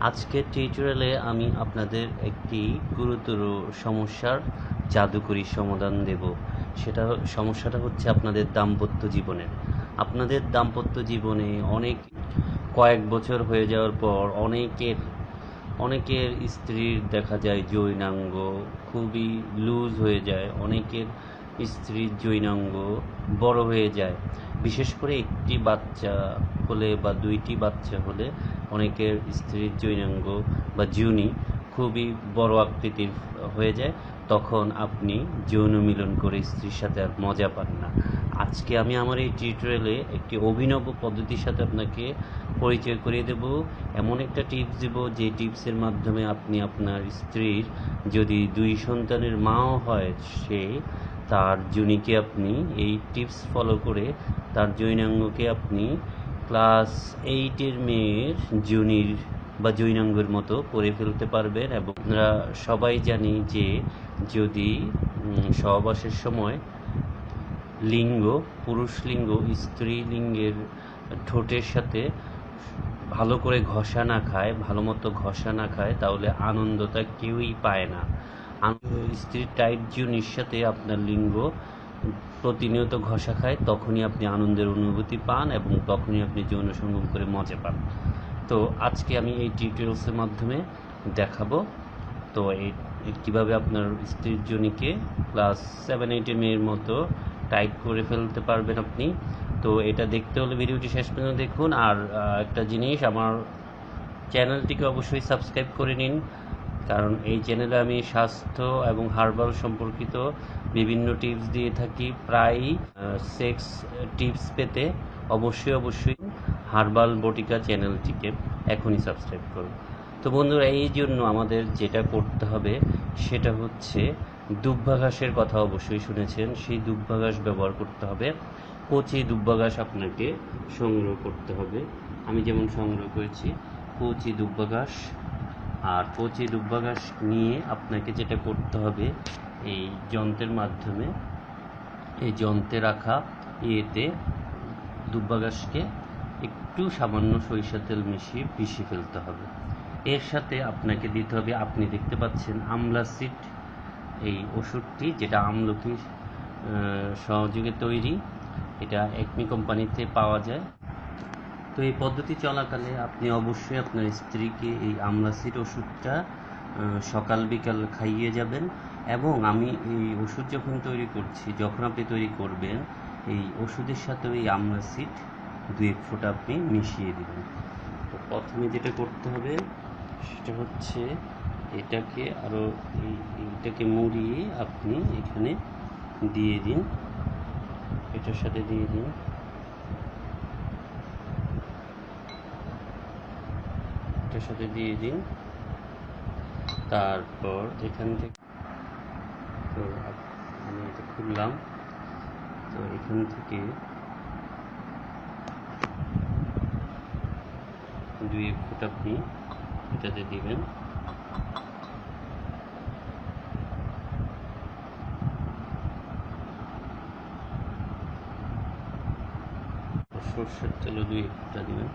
আজকের টিউটোরিয়ালে আমি আপনাদের একটি গুরুতর সমস্যার জাদুকরী সমাধান দেব। সেটা সমস্যাটা হচ্ছে আপনাদের দাম্পত্য জীবনের। আপনাদের দাম্পত্য জীবনে অনেক, কয়েক বছর হয়ে যাওয়ার পর অনেকের অনেকের স্ত্রীর দেখা যায় যৌনাঙ্গ, খুবই লুজ হয়ে যায়। অনেকের স্ত্রীর জৈনাঙ্গ বড় হয়ে যায়। বিশেষ করে একটি বাচ্চা হলে বা দুইটি বাচ্চা হলে অনেকের স্ত্রীর জৈনাঙ্গ বা জুনি খুবই বড় আকৃতির হয়ে যায়। তখন আপনি যৌন মিলন করে স্ত্রীর সাথে আর মজা পান না। আজকে আমি আমার এই টিউটোরিয়ালে একটি অভিনব পদ্ধতির সাথে আপনাকে পরিচয় করিয়ে দেব। এমন একটা টিপস দেব যে টিপসের মাধ্যমে আপনি আপনার স্ত্রীর যদি দুই সন্তানের মাও হয় সে, তার জুনিকে আপনি এই টিপস ফলো করে তার জৈনাঙ্গকে আপনি ক্লাস এইটের মেয়ের জুনির বা যৌনাঙ্গের মতো করে ফেলতে পারবেন এবং আমরা সবাই জানি যে যদি সহবাসের সময় লিঙ্গ, পুরুষ লিঙ্গ, স্ত্রী লিঙ্গের ঠোঁটের সাথে ভালো করে ঘষা না খায়, ভালো মতো ঘষা না খায়, তাহলে আনন্দটা কেউই পায় না। স্ত্রীর টাইট জিউনির সাথে আপনার লিঙ্গ প্রতিনিয়ত ঘষা খায়, তখনই আপনি আনন্দের অনুভূতি পান এবং তখনই আপনি যৌন সঙ্গম করে মজা পান। তো আজকে আমি এই টিউটোরিয়ালসের মাধ্যমে দেখাবো। তো এই, কীভাবে আপনার স্ত্রীর জনিকে ক্লাস সেভেন এইটের মেয়ের মতো টাইট করে ফেলতে পারবেন আপনি। তো এটা দেখতে হলে ভিডিওটি শেষ পর্যন্ত দেখুন। আর একটা জিনিস, আমার চ্যানেলটিকে অবশ্যই সাবস্ক্রাইব করে নিন। কারণ এই চ্যানেলে আমি স্বাস্থ্য এবং হার্বাল সম্পর্কিত বিভিন্ন টিপস দিয়ে থাকি। প্রায় সেক্স টিপস পেতে অবশ্যই অবশ্যই হার্বাল বটিকা চ্যানেলটিকে এখনই সাবস্ক্রাইব করুন। তো বন্ধুরা, এই জন্য আমাদের যেটা করতে হবে, সেটা হচ্ছে দুব্বাঘাসের কথা অবশ্যই শুনেছেন। সেই দুব্বাঘাস ব্যবহার করতে হবে। কচি দুব্বাঘাস আপনাকে সংগ্রহ করতে হবে। আমি যেমন সংগ্রহ করেছি, কচি দুব্বাঘাস আর কচি দুব্বাঘাস নিয়ে আপনাকে যেটা করতে হবে, এই যন্ত্রের মাধ্যমে, এই যন্ত্রে রাখা ইয়েতে দুব্বাঘাসকে একটু সামান্য সরিষা তেল মিশিয়ে পিষে ফেলতে হবে। এর সাথে আপনাকে দিতে হবে, আপনি দেখতে পাচ্ছেন, আমলা সিড এই ওষুধটি যেটা আমলকির সহযোগে তৈরি, এটা একমি কোম্পানিতে পাওয়া যায়। তো এই পদ্ধতি চলাকালে আপনি অবশ্যই আপনার স্ত্রীকে এই আমলাসির ওষুধটা সকাল বিকাল খাইয়ে যাবেন এবং আমি এই ওষুধ যখন তৈরি করছি, যখন আপনি তৈরি করবেন, এই ওষুধের সাথে এই আমলাসিড দু এক ফোঁটা আপনি মিশিয়ে দেবেন। তো প্রথমে যেটা করতে হবে, সেটা হচ্ছে এটাকে আরও এইটাকে মুড়িয়ে আপনি এখানে দিয়ে দিন। এটার সাথে দিয়ে দিন। এটার সাথে দিয়ে দিন। তারপর এখান থেকে তো আমি এটা খুললাম। তো এখান থেকে দুই ফুট আপনি এটাতে দিবেন। সর্ষের তেলও দুই এক ফুটা দিবেন।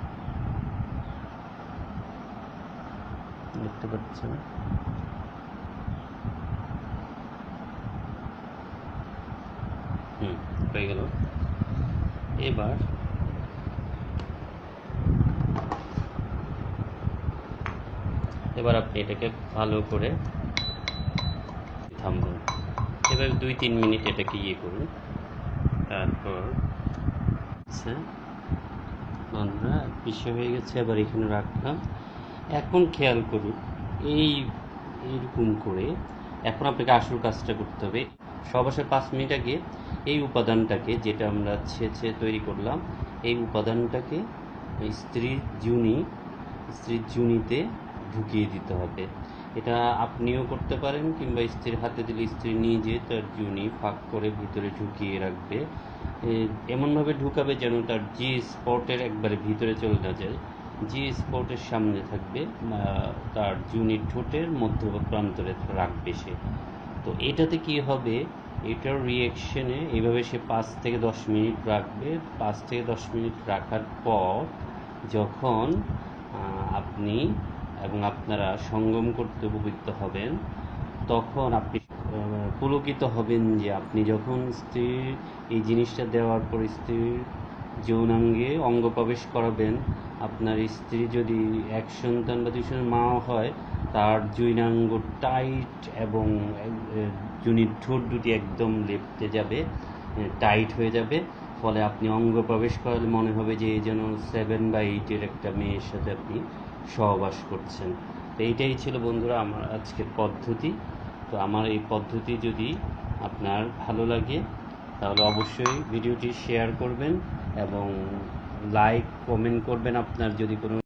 দেখতে পাচ্ছেন। হুম হয়ে গেল। এবার এবার আপনি এটাকে ভালো করে থামবেন এবার দুই তিন মিনিট এটাকে ইয়ে করুন। তারপর বন্ধুরা পিছিয়ে হয়ে গেছে, এবার এখানে রাখলাম। এখন খেয়াল করুন, এই এইরকম করে এখন আপনাকে আসল কাজটা করতে হবে। সবাসের পাঁচ মিনিট আগে এই উপাদানটাকে যেটা আমরা ছেঁচে তৈরি করলাম, এই উপাদানটাকে স্ত্রীর জুনি, স্ত্রীর জুনিতে ঢুকিয়ে দিতে হবে। এটা আপনিও করতে পারেন কিংবা স্ত্রীর হাতে দিলে স্ত্রী নিজে তার জুনি ফাঁক করে ভিতরে ঢুকিয়ে রাখবে। এমনভাবে ঢুকাবে যেন তার জি স্পটের একবারে ভিতরে চলে না যায়। জি স্পটের সামনে থাকবে তার জুনির ঠোঁটের মধ্য প্রান্তরে রাখবে সে। তো এটাতে কি হবে? এটার রিয়েকশনে এইভাবে সে পাঁচ থেকে দশ মিনিট রাখবে। পাঁচ থেকে দশ মিনিট রাখার পর যখন আপনি এবং আপনারা সঙ্গম করতে উপবৃত্ত হবেন, তখন আপনি পুলকিত হবেন যে আপনি যখন স্ত্রীর এই জিনিসটা দেওয়ার পর স্ত্রীর যৌনাঙ্গে অঙ্গ প্রবেশ করাবেন, আপনার স্ত্রী যদি এক সন্তান বা দুই মাও হয়, তার যৌনাঙ্গ টাইট এবং জুনির ঠোঁট দুটি একদম লেপটে যাবে টাইট হয়ে যাবে, ফলে আপনি অঙ্গ প্রবেশ করালে মনে হবে যে যেন সেভেন বা এইটের একটা মেয়ের সাথে আপনি সহবাস করছেন। তো এইটাই ছিল বন্ধুরা আমার আজকের পদ্ধতি। তো আমার এই পদ্ধতি যদি আপনার ভালো লাগে, তাহলে অবশ্যই ভিডিওটি শেয়ার করবেন এবং লাইক, কমেন্ট করবেন আপনার যদি কোনো